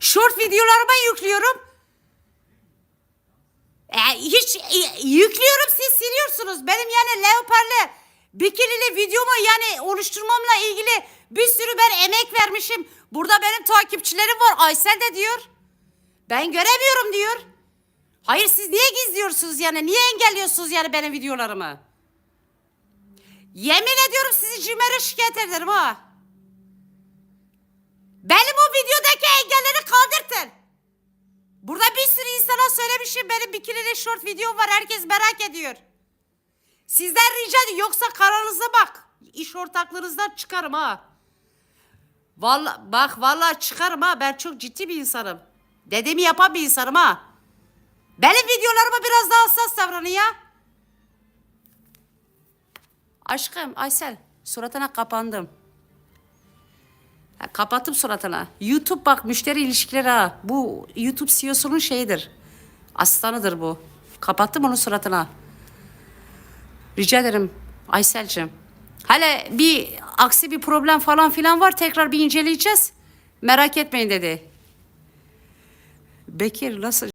Short videolarıma yüklüyorum. E, hiç e, yüklüyorum siz siliyorsunuz. Benim yani leoparlı bikinili videomu yani oluşturmamla ilgili bir sürü ben emek vermişim. Burada benim takipçilerim var. Aysel de diyor. Ben göremiyorum diyor. Hayır siz niye gizliyorsunuz yani? Niye engelliyorsunuz yani benim videolarımı? Yemin ediyorum sizi cimere şikayet ederim ha. Benim o videodaki engelleri kaldırtın. Burada bir sürü insana söylemişim benim bikinili short videom var herkes merak ediyor. Sizden rica ediyorum yoksa kararınıza bak. İş ortaklığınızdan çıkarım ha. Vallahi bak vallahi çıkarım ha ben çok ciddi bir insanım. Dediğimi yapan bir insanım ha. Benim videolarıma biraz daha hassas davranın ya. Aşkım Aysel suratına kapandım. Ha, kapattım suratına. YouTube bak müşteri ilişkileri ha. Bu YouTube CEO'sunun şeyidir. Aslanıdır bu. Kapattım onun suratına. Rica ederim Aysel'cim. Hele bir aksi bir problem falan filan var tekrar bir inceleyeceğiz. Merak etmeyin dedi. Bekir nasıl